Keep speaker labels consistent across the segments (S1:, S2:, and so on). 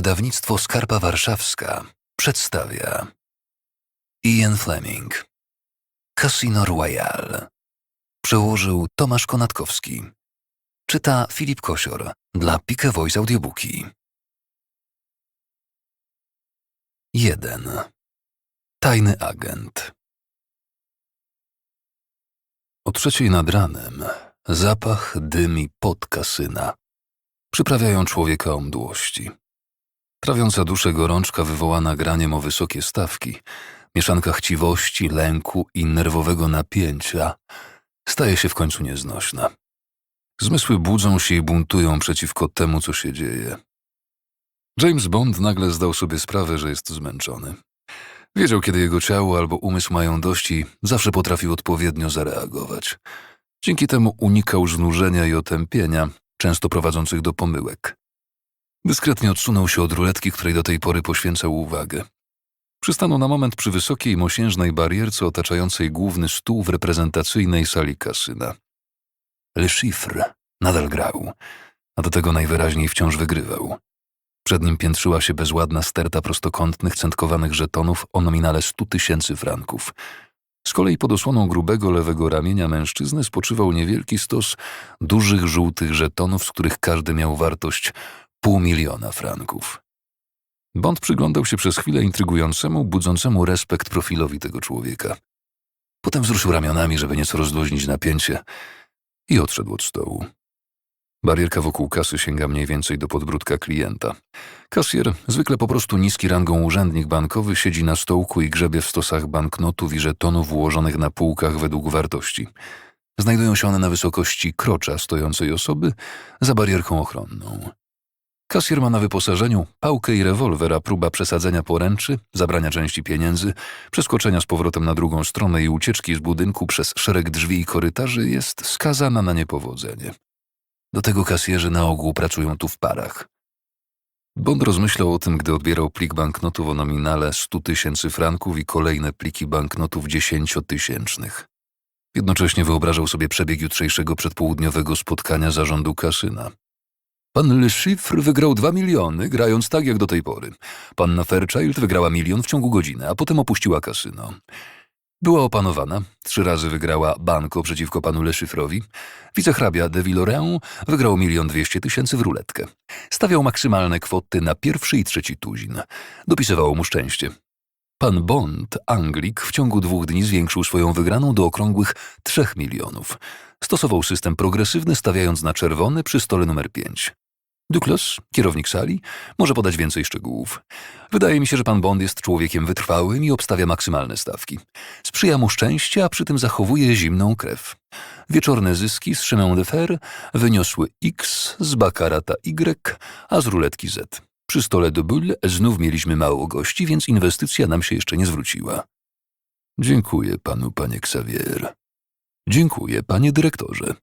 S1: Wydawnictwo Skarpa Warszawska przedstawia Ian Fleming Casino Royale Przełożył Tomasz Konatkowski Czyta Filip Kosior dla Pike Voice Audiobooki 1. Tajny agent O trzeciej nad ranem zapach, dym i pot kasyna przyprawiają człowieka o mdłości. Trawiąca duszę gorączka wywołana graniem o wysokie stawki, mieszanka chciwości, lęku i nerwowego napięcia staje się w końcu nieznośna. Zmysły budzą się i buntują przeciwko temu, co się dzieje. James Bond nagle zdał sobie sprawę, że jest zmęczony. Wiedział, kiedy jego ciało albo umysł mają dość i zawsze potrafił odpowiednio zareagować. Dzięki temu unikał znużenia i otępienia, często prowadzących do pomyłek. Dyskretnie odsunął się od ruletki, której do tej pory poświęcał uwagę. Przystanął na moment przy wysokiej, mosiężnej barierce otaczającej główny stół w reprezentacyjnej sali kasyna. Le Chiffre nadal grał, a do tego najwyraźniej wciąż wygrywał. Przed nim piętrzyła się bezładna sterta prostokątnych, centkowanych żetonów o nominale stu tysięcy franków. Z kolei pod osłoną grubego lewego ramienia mężczyzny spoczywał niewielki stos dużych żółtych żetonów, z których każdy miał wartość pół miliona franków. Bond przyglądał się przez chwilę intrygującemu, budzącemu respekt profilowi tego człowieka. Potem wzruszył ramionami, żeby nieco rozluźnić napięcie i odszedł od stołu. Barierka wokół kasy sięga mniej więcej do podbródka klienta. Kasjer, zwykle po prostu niski rangą urzędnik bankowy, siedzi na stołku i grzebie w stosach banknotów i żetonów ułożonych na półkach według wartości. Znajdują się one na wysokości krocza stojącej osoby za barierką ochronną. Kasjer ma na wyposażeniu pałkę i rewolwer, a próba przesadzenia poręczy, zabrania części pieniędzy, przeskoczenia z powrotem na drugą stronę i ucieczki z budynku przez szereg drzwi i korytarzy jest skazana na niepowodzenie. Do tego kasjerzy na ogół pracują tu w parach. Bond rozmyślał o tym, gdy odbierał plik banknotów o nominale 100 tysięcy franków i kolejne pliki banknotów dziesięciotysięcznych. Jednocześnie wyobrażał sobie przebieg jutrzejszego przedpołudniowego spotkania zarządu kasyna. Pan Le Chiffre wygrał dwa miliony, grając tak jak do tej pory. Panna Fairchild wygrała milion w ciągu godziny, a potem opuściła kasyno. Była opanowana, trzy razy wygrała Banko przeciwko panu Leszyfrowi, wicehrabia de Villoreau wygrał milion dwieście tysięcy w ruletkę. Stawiał maksymalne kwoty na pierwszy i trzeci tuzin. Dopisywało mu szczęście. Pan Bond, Anglik, w ciągu dwóch dni zwiększył swoją wygraną do okrągłych 3 milionów. Stosował system progresywny, stawiając na czerwony przy stole numer 5. Duklos, kierownik sali, może podać więcej szczegółów. Wydaje mi się, że pan Bond jest człowiekiem wytrwałym i obstawia maksymalne stawki. Sprzyja mu szczęście, a przy tym zachowuje zimną krew. Wieczorne zyski z Chemin de Fer wyniosły X, z Bakarata Y, a z ruletki Z. Przy stole de Bulle znów mieliśmy mało gości, więc inwestycja nam się jeszcze nie zwróciła. Dziękuję panu, panie Xavier. Dziękuję, panie dyrektorze.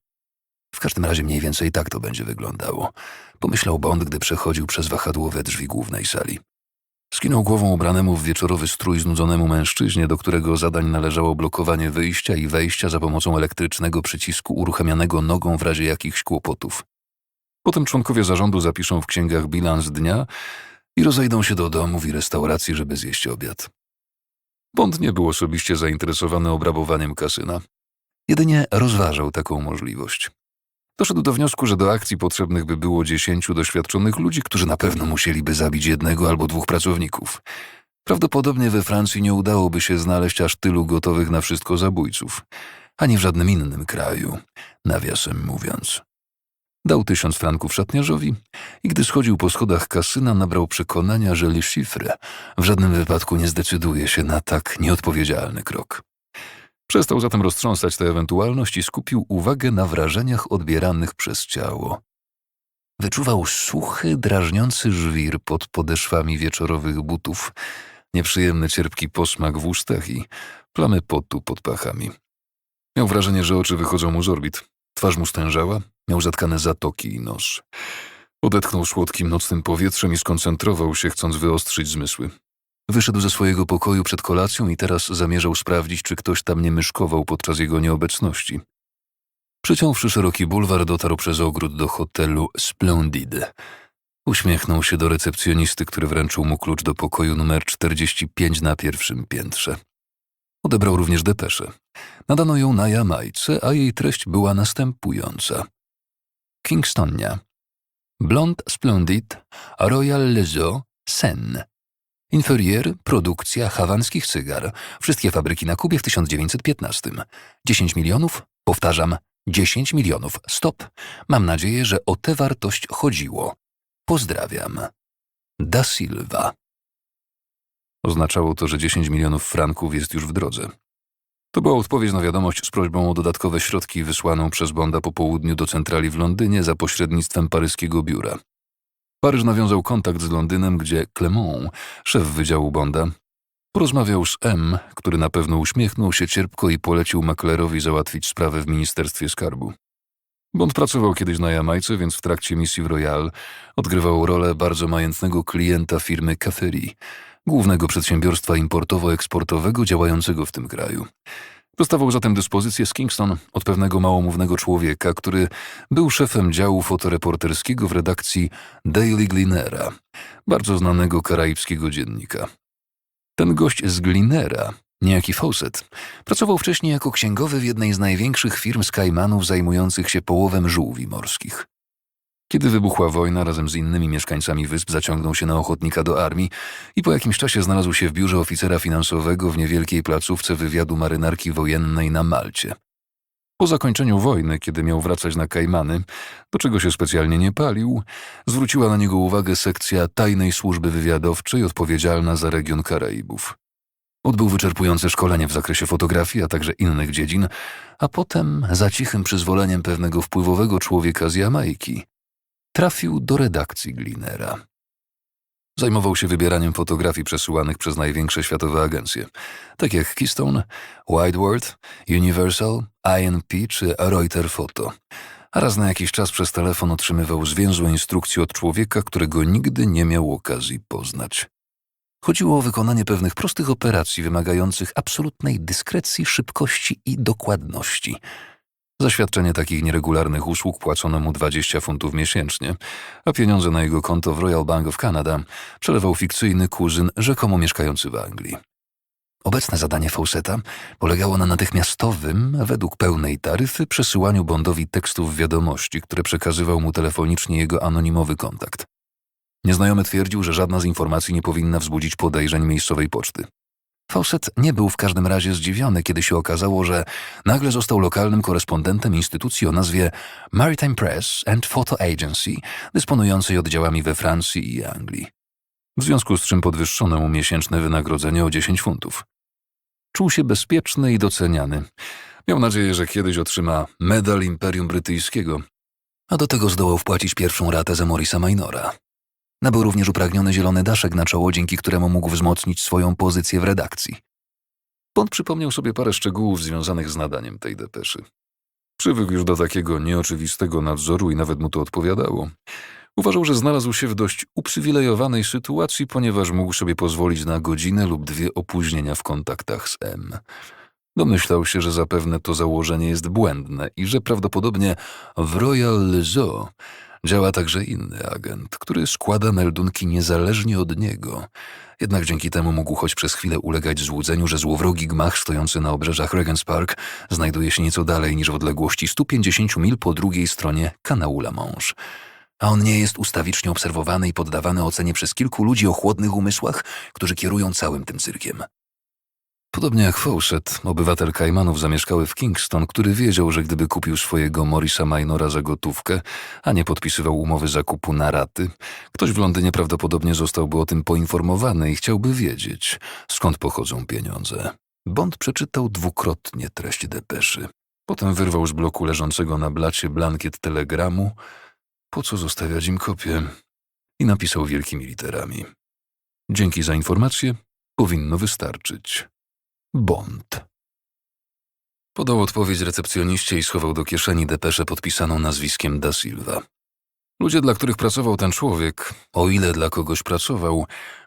S1: W każdym razie mniej więcej tak to będzie wyglądało, pomyślał Bond, gdy przechodził przez wahadłowe drzwi głównej sali. Skinął głową ubranemu w wieczorowy strój znudzonemu mężczyźnie, do którego zadań należało blokowanie wyjścia i wejścia za pomocą elektrycznego przycisku uruchamianego nogą w razie jakichś kłopotów. Potem członkowie zarządu zapiszą w księgach bilans dnia i rozejdą się do domów i restauracji, żeby zjeść obiad. Bond nie był osobiście zainteresowany obrabowaniem kasyna. Jedynie rozważał taką możliwość. Doszedł do wniosku, że do akcji potrzebnych by było dziesięciu doświadczonych ludzi, którzy na pewno musieliby zabić jednego albo dwóch pracowników. Prawdopodobnie we Francji nie udałoby się znaleźć aż tylu gotowych na wszystko zabójców, ani w żadnym innym kraju, nawiasem mówiąc. Dał tysiąc franków szatniarzowi i gdy schodził po schodach kasyna, nabrał przekonania, że Le Chiffre w żadnym wypadku nie zdecyduje się na tak nieodpowiedzialny krok. Przestał zatem roztrząsać tę ewentualność i skupił uwagę na wrażeniach odbieranych przez ciało. Wyczuwał suchy, drażniący żwir pod podeszwami wieczorowych butów, nieprzyjemny cierpki posmak w ustach i plamy potu pod pachami. Miał wrażenie, że oczy wychodzą mu z orbit. Twarz mu stężała, miał zatkane zatoki i nos. Odetchnął słodkim nocnym powietrzem i skoncentrował się, chcąc wyostrzyć zmysły. Wyszedł ze swojego pokoju przed kolacją i teraz zamierzał sprawdzić, czy ktoś tam nie myszkował podczas jego nieobecności. Przeciąwszy szeroki bulwar, dotarł przez ogród do hotelu Splendid. Uśmiechnął się do recepcjonisty, który wręczył mu klucz do pokoju numer 45 na pierwszym piętrze. Odebrał również depeszę. Nadano ją na Jamajce, a jej treść była następująca. Kingstonia. Blond Splendid, Royal Lezo, Sen. Inferier, produkcja hawanskich cygar. Wszystkie fabryki na Kubie w 1915. 10 milionów? Powtarzam, 10 milionów. Stop. Mam nadzieję, że o tę wartość chodziło. Pozdrawiam. Da Silva. Oznaczało to, że 10 milionów franków jest już w drodze. To była odpowiedź na wiadomość z prośbą o dodatkowe środki wysłaną przez Bonda po południu do centrali w Londynie za pośrednictwem paryskiego biura. Paryż nawiązał kontakt z Londynem, gdzie Clement, szef Wydziału Bonda, porozmawiał z M, który na pewno uśmiechnął się cierpko i polecił maklerowi załatwić sprawę w Ministerstwie Skarbu. Bond pracował kiedyś na Jamajce, więc w trakcie misji w Royal odgrywał rolę bardzo majętnego klienta firmy Caferi, głównego przedsiębiorstwa importowo-eksportowego działającego w tym kraju. Dostawał zatem dyspozycję z Kingston od pewnego małomównego człowieka, który był szefem działu fotoreporterskiego w redakcji Daily Gleanera, bardzo znanego karaibskiego dziennika. Ten gość z Gleanera, niejaki Fawcett, pracował wcześniej jako księgowy w jednej z największych firm z zajmujących się połowem żółwi morskich. Kiedy wybuchła wojna, razem z innymi mieszkańcami wysp zaciągnął się na ochotnika do armii i po jakimś czasie znalazł się w biurze oficera finansowego w niewielkiej placówce wywiadu marynarki wojennej na Malcie. Po zakończeniu wojny, kiedy miał wracać na Kajmany, do czego się specjalnie nie palił, zwróciła na niego uwagę sekcja tajnej służby wywiadowczej odpowiedzialna za region Karaibów. Odbył wyczerpujące szkolenie w zakresie fotografii, a także innych dziedzin, a potem, za cichym przyzwoleniem pewnego wpływowego człowieka z Jamajki, trafił do redakcji Glinera. Zajmował się wybieraniem fotografii przesyłanych przez największe światowe agencje, tak jak Keystone, Whiteworth, Universal, INP czy Reuter Photo. A raz na jakiś czas przez telefon otrzymywał zwięzłe instrukcje od człowieka, którego nigdy nie miał okazji poznać. Chodziło o wykonanie pewnych prostych operacji wymagających absolutnej dyskrecji, szybkości i dokładności – za świadczenie takich nieregularnych usług płacono mu 20 funtów miesięcznie, a pieniądze na jego konto w Royal Bank of Canada przelewał fikcyjny kuzyn rzekomo mieszkający w Anglii. Obecne zadanie Fawcetta polegało na natychmiastowym, według pełnej taryfy, przesyłaniu Bondowi tekstów wiadomości, które przekazywał mu telefonicznie jego anonimowy kontakt. Nieznajomy twierdził, że żadna z informacji nie powinna wzbudzić podejrzeń miejscowej poczty. Fawcett nie był w każdym razie zdziwiony, kiedy się okazało, że nagle został lokalnym korespondentem instytucji o nazwie Maritime Press and Photo Agency, dysponującej oddziałami we Francji i Anglii. W związku z czym podwyższono mu miesięczne wynagrodzenie o 10 funtów. Czuł się bezpieczny i doceniany. Miał nadzieję, że kiedyś otrzyma medal Imperium Brytyjskiego, a do tego zdołał wpłacić pierwszą ratę za Morisa Minora. Nabył również upragniony zielony daszek na czoło, dzięki któremu mógł wzmocnić swoją pozycję w redakcji. Bond przypomniał sobie parę szczegółów związanych z nadaniem tej depeszy. Przywykł już do takiego nieoczywistego nadzoru i nawet mu to odpowiadało. Uważał, że znalazł się w dość uprzywilejowanej sytuacji, ponieważ mógł sobie pozwolić na godzinę lub dwie opóźnienia w kontaktach z M. Domyślał się, że zapewne to założenie jest błędne i że prawdopodobnie w Royal Zoo Działa także inny agent, który składa meldunki niezależnie od niego. Jednak dzięki temu mógł choć przez chwilę ulegać złudzeniu, że złowrogi gmach stojący na obrzeżach Regents Park znajduje się nieco dalej niż w odległości 150 mil po drugiej stronie kanału La Manche. A on nie jest ustawicznie obserwowany i poddawany ocenie przez kilku ludzi o chłodnych umysłach, którzy kierują całym tym cyrkiem. Podobnie jak Fawcett, obywatel Kajmanów zamieszkały w Kingston, który wiedział, że gdyby kupił swojego Morisa Minora za gotówkę, a nie podpisywał umowy zakupu na raty, ktoś w Londynie prawdopodobnie zostałby o tym poinformowany i chciałby wiedzieć, skąd pochodzą pieniądze. Bond przeczytał dwukrotnie treść depeszy. Potem wyrwał z bloku leżącego na blacie blankiet telegramu, po co zostawiać im kopię, i napisał wielkimi literami. Dzięki za informację, powinno wystarczyć. Bond. Podał odpowiedź recepcjoniście i schował do kieszeni depeszę podpisaną nazwiskiem Da Silva. Ludzie, dla których pracował ten człowiek, o ile dla kogoś pracował,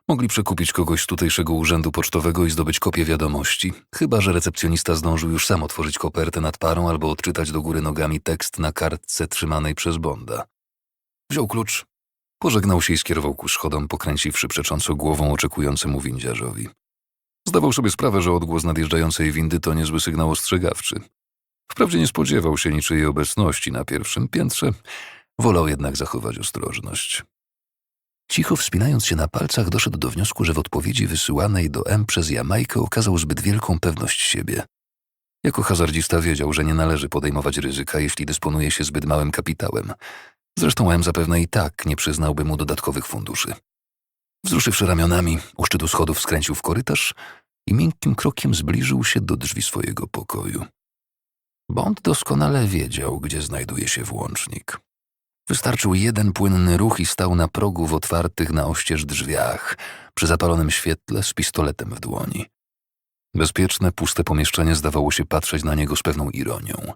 S1: mogli przekupić kogoś z tutejszego urzędu pocztowego i zdobyć kopię wiadomości, chyba że recepcjonista zdążył już sam otworzyć kopertę nad parą albo odczytać do góry nogami tekst na kartce trzymanej przez Bonda. Wziął klucz Pożegnał się i skierował ku schodom, pokręciwszy przecząco głową oczekującemu windziarzowi. Zdawał sobie sprawę, że odgłos nadjeżdżającej windy to niezły sygnał ostrzegawczy. Wprawdzie nie spodziewał się niczyjej obecności na pierwszym piętrze, wolał jednak zachować ostrożność. Cicho wspinając się na palcach, doszedł do wniosku, że w odpowiedzi wysyłanej do M przez Jamajkę okazał zbyt wielką pewność siebie. Jako hazardzista wiedział, że nie należy podejmować ryzyka, jeśli dysponuje się zbyt małym kapitałem. Zresztą M zapewne i tak nie przyznałby mu dodatkowych funduszy. Wzruszywszy ramionami, u szczytu schodów skręcił w korytarz i miękkim krokiem zbliżył się do drzwi swojego pokoju. Bond doskonale wiedział, gdzie znajduje się włącznik. Wystarczył jeden płynny ruch i stał na progu w otwartych na oścież drzwiach, przy zapalonym świetle z pistoletem w dłoni. Bezpieczne, puste pomieszczenie zdawało się patrzeć na niego z pewną ironią.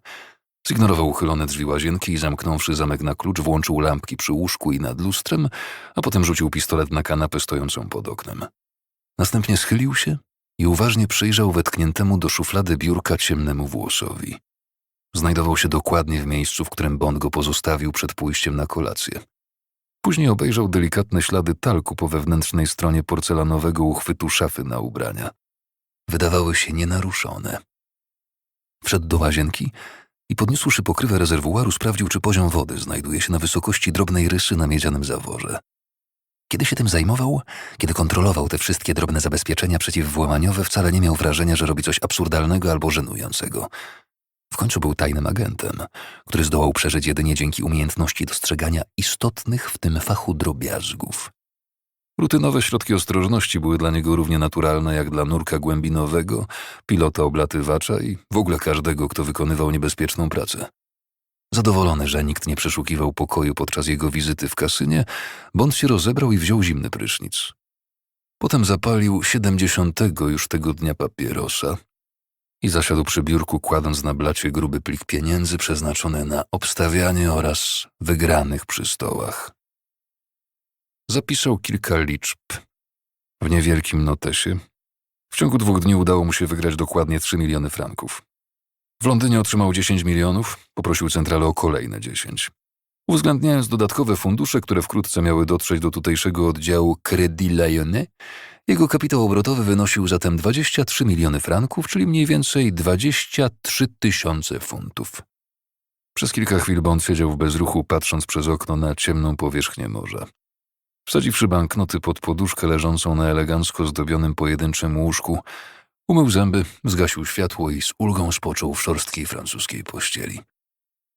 S1: Zignorował uchylone drzwi łazienki i zamknąwszy zamek na klucz, włączył lampki przy łóżku i nad lustrem, a potem rzucił pistolet na kanapę stojącą pod oknem. Następnie schylił się i uważnie przyjrzał wetkniętemu do szuflady biurka ciemnemu włosowi. Znajdował się dokładnie w miejscu, w którym Bond go pozostawił przed pójściem na kolację. Później obejrzał delikatne ślady talku po wewnętrznej stronie porcelanowego uchwytu szafy na ubrania. Wydawały się nienaruszone. Wszedł do łazienki i podniósłszy pokrywę rezerwuaru sprawdził, czy poziom wody znajduje się na wysokości drobnej rysy na miedzianym zaworze. Kiedy się tym zajmował, kiedy kontrolował te wszystkie drobne zabezpieczenia przeciwwłamaniowe, wcale nie miał wrażenia, że robi coś absurdalnego albo żenującego. W końcu był tajnym agentem, który zdołał przeżyć jedynie dzięki umiejętności dostrzegania istotnych w tym fachu drobiazgów. Rutynowe środki ostrożności były dla niego równie naturalne jak dla nurka głębinowego, pilota oblatywacza i w ogóle każdego, kto wykonywał niebezpieczną pracę. Zadowolony, że nikt nie przeszukiwał pokoju podczas jego wizyty w kasynie, Bond się rozebrał i wziął zimny prysznic. Potem zapalił siedemdziesiątego już tego dnia papierosa i zasiadł przy biurku, kładąc na blacie gruby plik pieniędzy przeznaczony na obstawianie oraz wygranych przy stołach. Zapisał kilka liczb w niewielkim notesie. W ciągu dwóch dni udało mu się wygrać dokładnie 3 miliony franków. W Londynie otrzymał 10 milionów, poprosił centralę o kolejne 10. Uwzględniając dodatkowe fundusze, które wkrótce miały dotrzeć do tutejszego oddziału Crédit Lyonnais, jego kapitał obrotowy wynosił zatem 23 miliony franków, czyli mniej więcej 23 tysiące funtów. Przez kilka chwil Bond siedział w bezruchu, patrząc przez okno na ciemną powierzchnię morza. Wsadziwszy banknoty pod poduszkę leżącą na elegancko zdobionym pojedynczym łóżku, umył zęby, zgasił światło i z ulgą spoczął w szorstkiej francuskiej pościeli.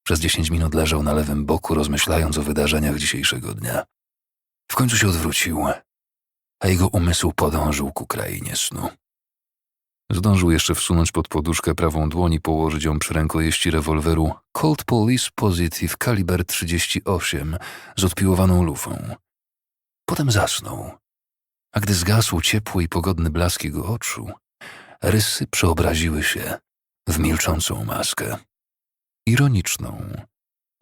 S1: Przez dziesięć minut leżał na lewym boku, rozmyślając o wydarzeniach dzisiejszego dnia. W końcu się odwrócił, a jego umysł podążył ku krainie snu. Zdążył jeszcze wsunąć pod poduszkę prawą dłoń i położyć ją przy rękojeści rewolweru Colt Police Positive kaliber 38 z odpiłowaną lufą. Potem zasnął, a gdy zgasł ciepły i pogodny blask jego oczu, rysy przeobraziły się w milczącą maskę. Ironiczną,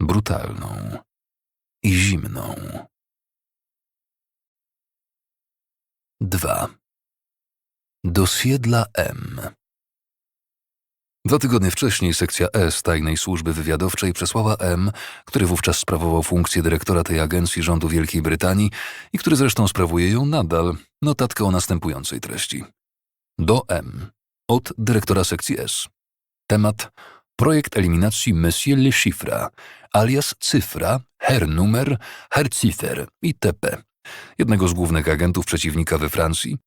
S1: brutalną i zimną. 2. Dosie dla M. Dwa tygodnie wcześniej sekcja S tajnej służby wywiadowczej przesłała M, który wówczas sprawował funkcję dyrektora tej agencji rządu Wielkiej Brytanii i który zresztą sprawuje ją nadal, notatkę o następującej treści. Do M. Od dyrektora sekcji S. Temat Projekt eliminacji Monsieur Le Chiffre, alias Cyfra, Herr Numer, Herr Cipher itp. Jednego z głównych agentów przeciwnika we Francji,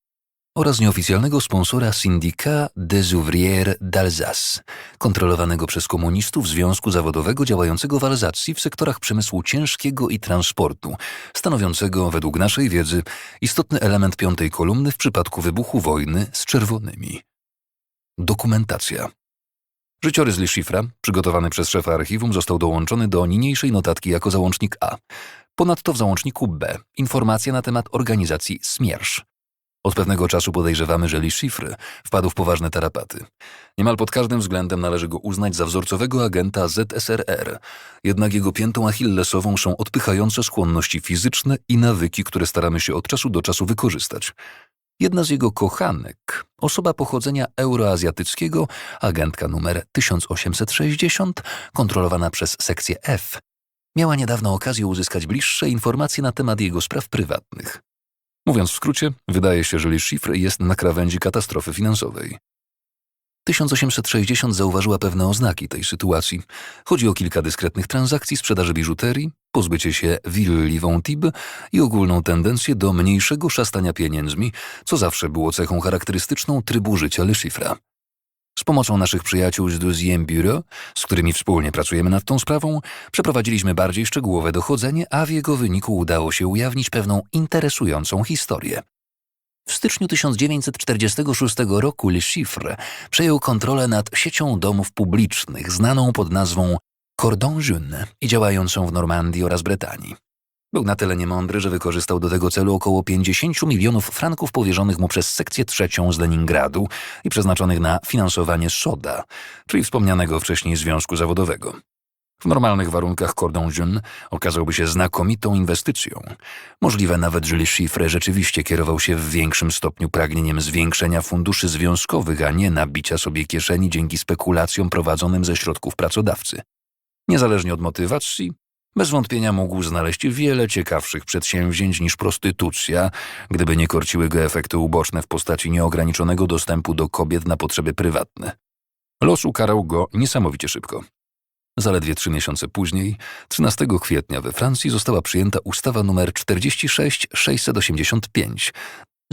S1: oraz nieoficjalnego sponsora Syndicat des Ouvriers d'Alsace, kontrolowanego przez komunistów Związku Zawodowego działającego w Alzacji w sektorach przemysłu ciężkiego i transportu, stanowiącego według naszej wiedzy istotny element piątej kolumny w przypadku wybuchu wojny z czerwonymi. Dokumentacja. Życiorys Le Chiffre, przygotowany przez szefa archiwum, został dołączony do niniejszej notatki jako załącznik A. Ponadto w załączniku B informacja na temat organizacji SMIERSZ, od pewnego czasu podejrzewamy, że Lee Schifry wpadł w poważne tarapaty. Niemal pod każdym względem należy go uznać za wzorcowego agenta ZSRR, jednak jego piętą achillesową są odpychające skłonności fizyczne i nawyki, które staramy się od czasu do czasu wykorzystać. Jedna z jego kochanek, osoba pochodzenia euroazjatyckiego, agentka numer 1860, kontrolowana przez sekcję F, miała niedawno okazję uzyskać bliższe informacje na temat jego spraw prywatnych. Mówiąc w skrócie, wydaje się, że Le jest na krawędzi katastrofy finansowej. 1860 zauważyła pewne oznaki tej sytuacji. Chodzi o kilka dyskretnych transakcji sprzedaży biżuterii, pozbycie się willi Tibes i ogólną tendencję do mniejszego szastania pieniędzmi, co zawsze było cechą charakterystyczną trybu życia Le. Z pomocą naszych przyjaciół z Deuxième Bureau, z którymi wspólnie pracujemy nad tą sprawą, przeprowadziliśmy bardziej szczegółowe dochodzenie, a w jego wyniku udało się ujawnić pewną interesującą historię. W styczniu 1946 roku Le Chiffre przejął kontrolę nad siecią domów publicznych znaną pod nazwą Cordon Jeune i działającą w Normandii oraz Brytanii. Był na tyle niemądry, że wykorzystał do tego celu około 50 milionów franków powierzonych mu przez sekcję trzecią z Leningradu i przeznaczonych na finansowanie SODA, czyli wspomnianego wcześniej związku zawodowego. W normalnych warunkach Cordon Jeune okazałby się znakomitą inwestycją. Możliwe nawet, że Le rzeczywiście kierował się w większym stopniu pragnieniem zwiększenia funduszy związkowych, a nie nabicia sobie kieszeni dzięki spekulacjom prowadzonym ze środków pracodawcy. Niezależnie od motywacji, bez wątpienia mógł znaleźć wiele ciekawszych przedsięwzięć niż prostytucja, gdyby nie korciły go efekty uboczne w postaci nieograniczonego dostępu do kobiet na potrzeby prywatne. Los ukarał go niesamowicie szybko. Zaledwie trzy miesiące później, 13 kwietnia we Francji została przyjęta ustawa nr 46685,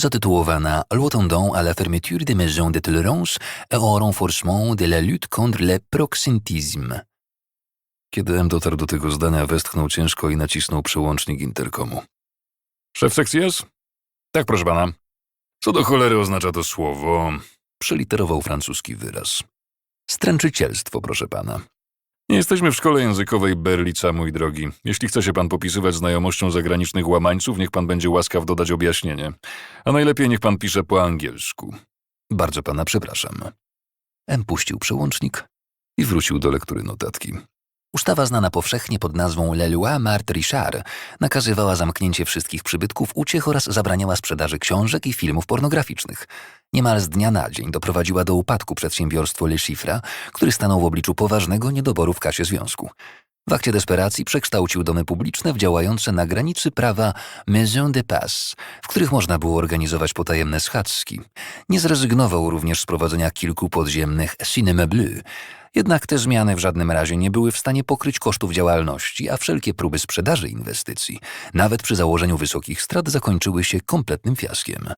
S1: zatytułowana Loi tendant à la fermeture des maisons de tolérance et au renforcement de la lutte contre le proxénétisme. Kiedy M dotarł do tego zdania, westchnął ciężko i nacisnął przełącznik interkomu. Szef sekcji jest? Tak, proszę pana. Co do cholery oznacza to słowo? Przeliterował francuski wyraz. Stręczycielstwo, proszę pana. Nie jesteśmy w szkole językowej Berlica, mój drogi. Jeśli chce się pan popisywać znajomością zagranicznych łamańców, niech pan będzie łaskaw dodać objaśnienie. A najlepiej niech pan pisze po angielsku. Bardzo pana przepraszam. M puścił przełącznik i wrócił do lektury notatki. Ustawa znana powszechnie pod nazwą Le Loi Marthe Richard nakazywała zamknięcie wszystkich przybytków uciech oraz zabraniała sprzedaży książek i filmów pornograficznych. Niemal z dnia na dzień doprowadziła do upadku przedsiębiorstwo Le Chiffre, który stanął w obliczu poważnego niedoboru w kasie związku. W akcie desperacji przekształcił domy publiczne w działające na granicy prawa Maison de Passe, w których można było organizować potajemne schadzki. Nie zrezygnował również z prowadzenia kilku podziemnych cinéma bleu, jednak te zmiany w żadnym razie nie były w stanie pokryć kosztów działalności, a wszelkie próby sprzedaży inwestycji, nawet przy założeniu wysokich strat, zakończyły się kompletnym fiaskiem.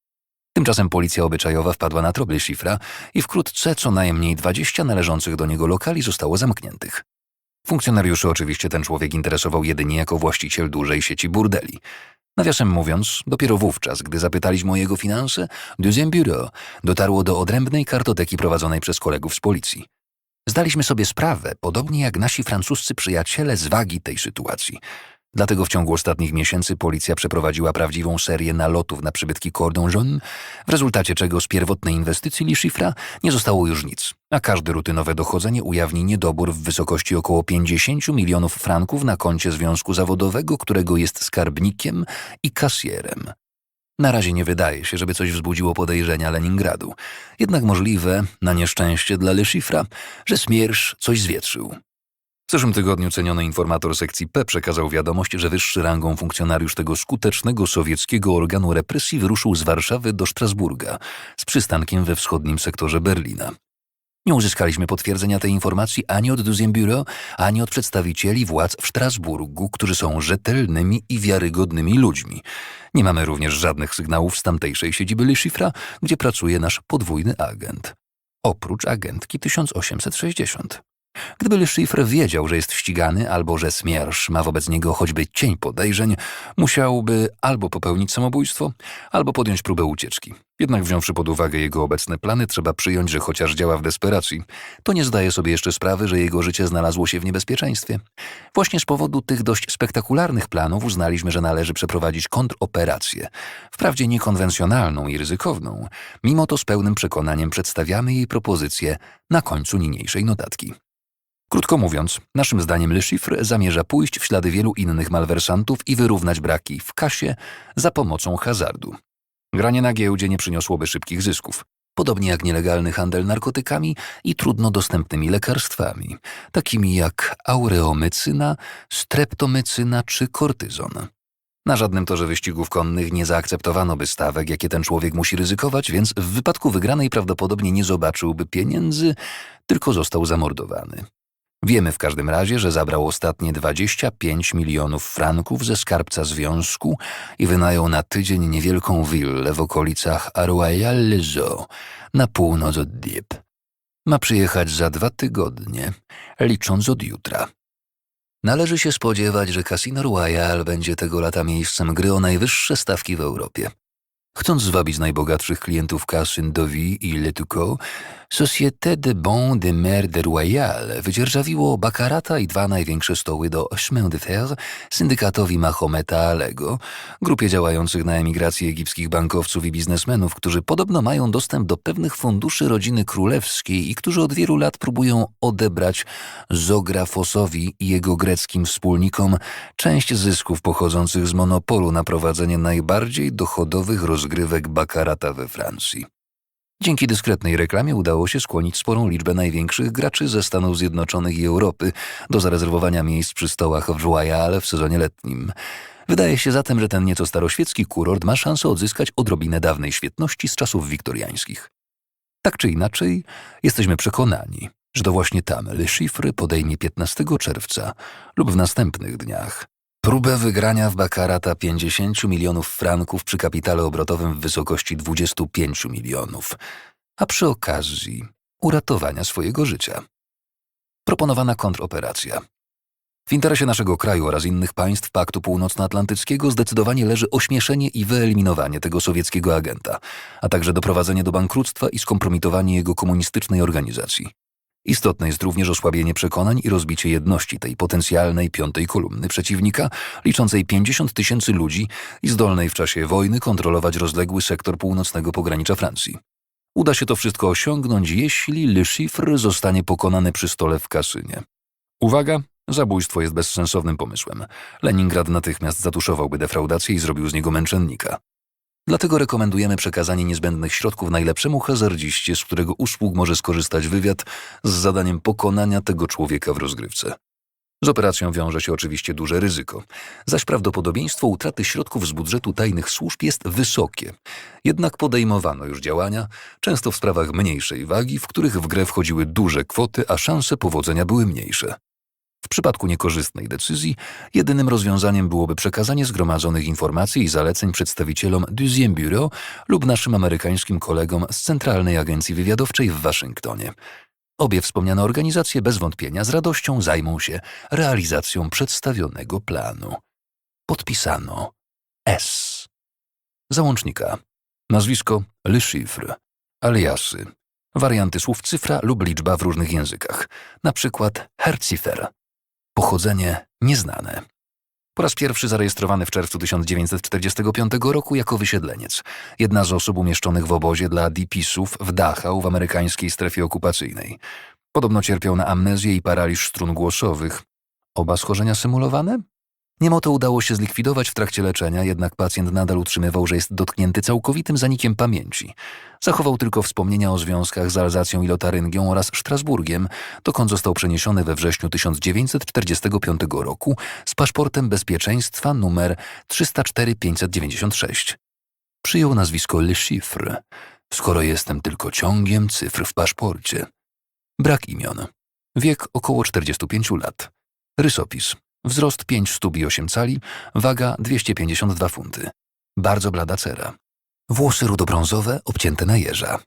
S1: Tymczasem policja obyczajowa wpadła na troble Szyfra i wkrótce co najmniej 20 należących do niego lokali zostało zamkniętych. Funkcjonariuszy oczywiście ten człowiek interesował jedynie jako właściciel dużej sieci burdeli. Nawiasem mówiąc, dopiero wówczas, gdy zapytaliśmy o jego finanse, Deuxième Bureau dotarło do odrębnej kartoteki prowadzonej przez kolegów z policji. Zdaliśmy sobie sprawę, podobnie jak nasi francuscy przyjaciele, z wagi tej sytuacji. Dlatego w ciągu ostatnich miesięcy policja przeprowadziła prawdziwą serię nalotów na przybytki Cordon Jaune, w rezultacie czego z pierwotnej inwestycji Le Chiffra nie zostało już nic, a każde rutynowe dochodzenie ujawni niedobór w wysokości około 50 milionów franków na koncie związku zawodowego, którego jest skarbnikiem i kasjerem. Na razie nie wydaje się, żeby coś wzbudziło podejrzenia Leningradu. Jednak możliwe, na nieszczęście dla Le Chiffra, że Smiersz coś zwietrzył. W zeszłym tygodniu ceniony informator sekcji P przekazał wiadomość, że wyższy rangą funkcjonariusz tego skutecznego sowieckiego organu represji wyruszył z Warszawy do Strasburga z przystankiem we wschodnim sektorze Berlina. Nie uzyskaliśmy potwierdzenia tej informacji ani od Bureau, ani od przedstawicieli władz w Strasburgu, którzy są rzetelnymi i wiarygodnymi ludźmi. Nie mamy również żadnych sygnałów z tamtejszej siedziby Le Chiffra, gdzie pracuje nasz podwójny agent. Oprócz agentki 1860. Gdyby Le Chiffre wiedział, że jest ścigany, albo że Smiersz ma wobec niego choćby cień podejrzeń, musiałby albo popełnić samobójstwo, albo podjąć próbę ucieczki. Jednak wziąwszy pod uwagę jego obecne plany, trzeba przyjąć, że chociaż działa w desperacji, to nie zdaje sobie jeszcze sprawy, że jego życie znalazło się w niebezpieczeństwie. Właśnie z powodu tych dość spektakularnych planów uznaliśmy, że należy przeprowadzić kontroperację, wprawdzie niekonwencjonalną i ryzykowną, mimo to z pełnym przekonaniem przedstawiamy jej propozycję na końcu niniejszej notatki. Krótko mówiąc, naszym zdaniem Le Chiffre zamierza pójść w ślady wielu innych malwersantów i wyrównać braki w kasie za pomocą hazardu. Granie na giełdzie nie przyniosłoby szybkich zysków. podobnie jak nielegalny handel narkotykami i trudno dostępnymi lekarstwami, takimi jak aureomycyna, streptomycyna czy kortyzon. Na żadnym torze wyścigów konnych nie zaakceptowano by stawek, jakie ten człowiek musi ryzykować, więc w wypadku wygranej prawdopodobnie nie zobaczyłby pieniędzy, tylko został zamordowany. Wiemy w każdym razie, że zabrał ostatnie 25 milionów franków ze skarbca związku i wynajął na tydzień niewielką willę w okolicach Arroyal-les-Eaux, na północ od Dieppe. Ma przyjechać za dwa tygodnie, licząc od jutra. Należy się spodziewać, że Casino Royal będzie tego lata miejscem gry o najwyższe stawki w Europie. Chcąc zwabić najbogatszych klientów kasyn Deauville i Le Touquet, Société de Bon de Mer de Royal wydzierżawiło Baccarata i dwa największe stoły do Chemin de Fer syndykatowi Mahometa Alego, grupie działających na emigracji egipskich bankowców i biznesmenów, którzy podobno mają dostęp do pewnych funduszy rodziny królewskiej i którzy od wielu lat próbują odebrać Zografosowi i jego greckim wspólnikom część zysków pochodzących z monopolu na prowadzenie najbardziej dochodowych rozgrywek Baccarata we Francji. Dzięki dyskretnej reklamie udało się skłonić sporą liczbę największych graczy ze Stanów Zjednoczonych i Europy do zarezerwowania miejsc przy stołach w Royale w sezonie letnim. Wydaje się zatem, że ten nieco staroświecki kurort ma szansę odzyskać odrobinę dawnej świetności z czasów wiktoriańskich. Tak czy inaczej, jesteśmy przekonani, że to właśnie tam Le Chiffre podejmie 15 czerwca lub w następnych dniach próbę wygrania w Baccarata 50 milionów franków przy kapitale obrotowym w wysokości 25 milionów, a przy okazji uratowania swojego życia. Proponowana kontroperacja. W interesie naszego kraju oraz innych państw Paktu Północnoatlantyckiego zdecydowanie leży ośmieszenie i wyeliminowanie tego sowieckiego agenta, a także doprowadzenie do bankructwa i skompromitowanie jego komunistycznej organizacji. Istotne jest również osłabienie przekonań i rozbicie jedności tej potencjalnej piątej kolumny przeciwnika, liczącej 50 tysięcy ludzi i zdolnej w czasie wojny kontrolować rozległy sektor północnego pogranicza Francji. Uda się to wszystko osiągnąć, jeśli Le Chiffre zostanie pokonany przy stole w kasynie. Uwaga! Zabójstwo jest bezsensownym pomysłem. Leningrad natychmiast zatuszowałby defraudację i zrobił z niego męczennika. Dlatego rekomendujemy przekazanie niezbędnych środków najlepszemu hazardziście, z którego usług może skorzystać wywiad z zadaniem pokonania tego człowieka w rozgrywce. Z operacją wiąże się oczywiście duże ryzyko, zaś prawdopodobieństwo utraty środków z budżetu tajnych służb jest wysokie. Jednak podejmowano już działania, często w sprawach mniejszej wagi, w których w grę wchodziły duże kwoty, a szanse powodzenia były mniejsze. W przypadku niekorzystnej decyzji, jedynym rozwiązaniem byłoby przekazanie zgromadzonych informacji i zaleceń przedstawicielom Deuxième Bureau lub naszym amerykańskim kolegom z Centralnej Agencji Wywiadowczej w Waszyngtonie. Obie wspomniane organizacje bez wątpienia z radością zajmą się realizacją przedstawionego planu. Podpisano S. Załącznika. Nazwisko Le Chiffre. Aliasy. Warianty słów cyfra lub liczba w różnych językach. Na przykład Herzifer. Pochodzenie nieznane. Po raz pierwszy zarejestrowany w czerwcu 1945 roku jako wysiedleniec. Jedna z osób umieszczonych w obozie dla DP-sów w Dachau w amerykańskiej strefie okupacyjnej. Podobno cierpiał na amnezję i paraliż strun głosowych. Oba schorzenia symulowane? Niemoto udało się zlikwidować w trakcie leczenia, jednak pacjent nadal utrzymywał, że jest dotknięty całkowitym zanikiem pamięci. Zachował tylko wspomnienia o związkach z Alzacją i Lotaryngią oraz Strasburgiem, dokąd został przeniesiony we wrześniu 1945 roku z paszportem bezpieczeństwa numer 304596. Przyjął nazwisko Le Chiffre, skoro jestem tylko ciągiem cyfr w paszporcie. Brak imion. Wiek około 45 lat. Rysopis. Wzrost 5 stóp i 8 cali, waga 252 funty. Bardzo blada cera. Włosy rudobrązowe obcięte na jeża.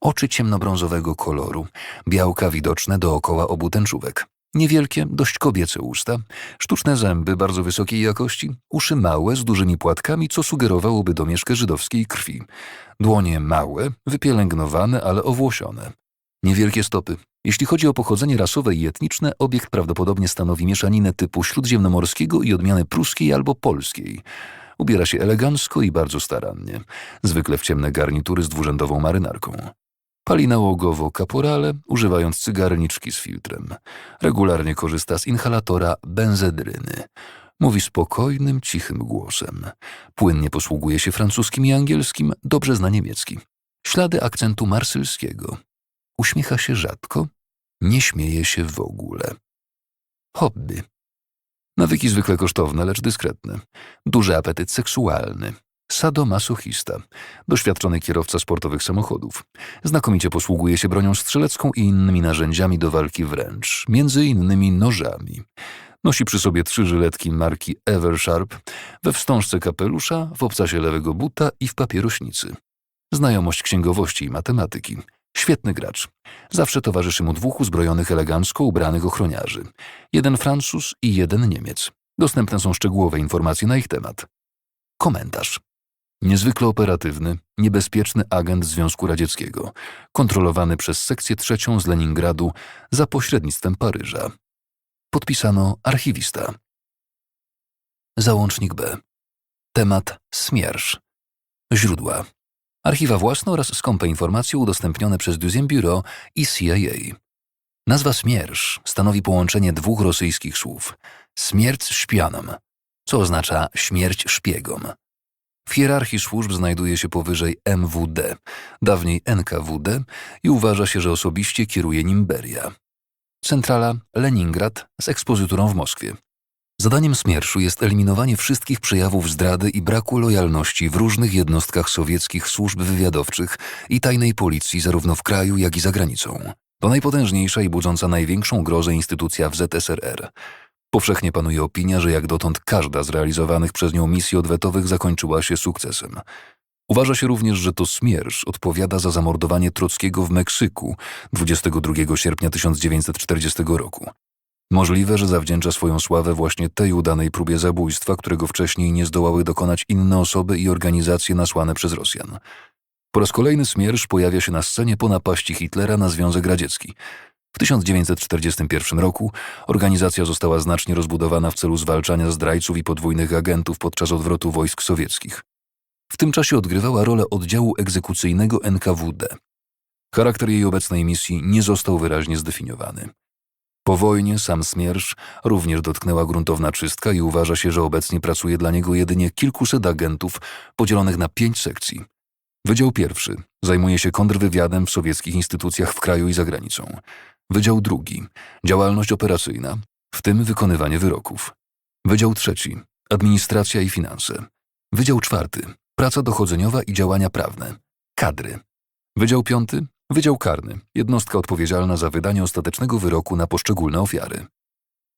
S1: Oczy ciemnobrązowego koloru, białka widoczne dookoła obu tęczówek. Niewielkie, dość kobiece usta, sztuczne zęby bardzo wysokiej jakości, uszy małe z dużymi płatkami, co sugerowałoby domieszkę żydowskiej krwi. Dłonie małe, wypielęgnowane, ale owłosione. Niewielkie stopy. Jeśli chodzi o pochodzenie rasowe i etniczne, obiekt prawdopodobnie stanowi mieszaninę typu śródziemnomorskiego i odmiany pruskiej albo polskiej. Ubiera się elegancko i bardzo starannie, zwykle w ciemne garnitury z dwurzędową marynarką. Pali nałogowo kaporale, używając cygarniczki z filtrem. Regularnie korzysta z inhalatora benzedryny. Mówi spokojnym, cichym głosem. Płynnie posługuje się francuskim i angielskim, dobrze zna niemiecki. Ślady akcentu marsylskiego. Uśmiecha się rzadko, nie śmieje się w ogóle. Hobby. Nawyki zwykle kosztowne, lecz dyskretne. Duży apetyt seksualny. Sadomasochista. Doświadczony kierowca sportowych samochodów. Znakomicie posługuje się bronią strzelecką i innymi narzędziami do walki wręcz, między innymi nożami. Nosi przy sobie trzy żyletki marki Eversharp, we wstążce kapelusza, w obcasie lewego buta i w papierośnicy. Znajomość księgowości i matematyki. Świetny gracz. Zawsze towarzyszy mu dwóch uzbrojonych elegancko ubranych ochroniarzy. Jeden Francuz i jeden Niemiec. Dostępne są szczegółowe informacje na ich temat. Komentarz. Niezwykle operatywny, niebezpieczny agent Związku Radzieckiego, kontrolowany przez sekcję trzecią z Leningradu za pośrednictwem Paryża. Podpisano archiwista. Załącznik B. Temat Smiersz. Źródła. Archiwa własne oraz skąpe informacje udostępnione przez Deuxième Bureau i CIA. Nazwa Smiersz stanowi połączenie dwóch rosyjskich słów. Śmierć szpianom, co oznacza śmierć szpiegom. W hierarchii służb znajduje się powyżej MWD, dawniej NKWD i uważa się, że osobiście kieruje nim Beria. Centrala Leningrad z ekspozyturą w Moskwie. Zadaniem Smierszu jest eliminowanie wszystkich przejawów zdrady i braku lojalności w różnych jednostkach sowieckich służb wywiadowczych i tajnej policji zarówno w kraju, jak i za granicą. To najpotężniejsza i budząca największą grozę instytucja w ZSRR. Powszechnie panuje opinia, że jak dotąd każda z realizowanych przez nią misji odwetowych zakończyła się sukcesem. Uważa się również, że to Smiersz odpowiada za zamordowanie Trockiego w Meksyku 22 sierpnia 1940 roku. Możliwe, że zawdzięcza swoją sławę właśnie tej udanej próbie zabójstwa, którego wcześniej nie zdołały dokonać inne osoby i organizacje nasłane przez Rosjan. Po raz kolejny Smiersz pojawia się na scenie po napaści Hitlera na Związek Radziecki. W 1941 roku organizacja została znacznie rozbudowana w celu zwalczania zdrajców i podwójnych agentów podczas odwrotu wojsk sowieckich. W tym czasie odgrywała rolę oddziału egzekucyjnego NKWD. Charakter jej obecnej misji nie został wyraźnie zdefiniowany. Po wojnie sam Smiersz również dotknęła gruntowna czystka i uważa się, że obecnie pracuje dla niego jedynie kilkuset agentów podzielonych na pięć sekcji. Wydział pierwszy zajmuje się kontrwywiadem w sowieckich instytucjach w kraju i za granicą. Wydział drugi działalność operacyjna, w tym wykonywanie wyroków. Wydział trzeci administracja i finanse. Wydział czwarty praca dochodzeniowa i działania prawne. Kadry. Wydział piąty Wydział Karny jednostka odpowiedzialna za wydanie ostatecznego wyroku na poszczególne ofiary.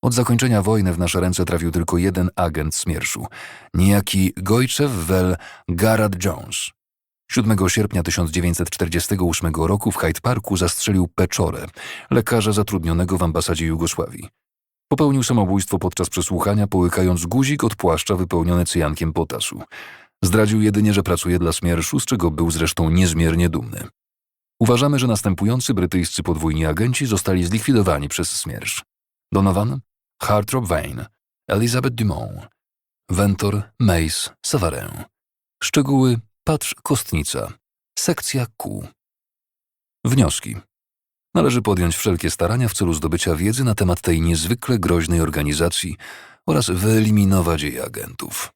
S1: Od zakończenia wojny w nasze ręce trafił tylko jeden agent Smierszu, niejaki Gojczew Wel Garrett Jones. 7 sierpnia 1948 roku w Hyde Parku zastrzelił Peczorę, lekarza zatrudnionego w ambasadzie Jugosławii. Popełnił samobójstwo podczas przesłuchania, połykając guzik od płaszcza wypełniony cyjankiem potasu. Zdradził jedynie, że pracuje dla Smierszu, z czego był zresztą niezmiernie dumny. Uważamy, że następujący brytyjscy podwójni agenci zostali zlikwidowani przez Smiersz. Donovan, Hartrop Vane, Elizabeth Dumont, Ventor, Mace, Savarin. Szczegóły patrz Kostnica. Sekcja Q. Wnioski. Należy podjąć wszelkie starania w celu zdobycia wiedzy na temat tej niezwykle groźnej organizacji oraz wyeliminować jej agentów.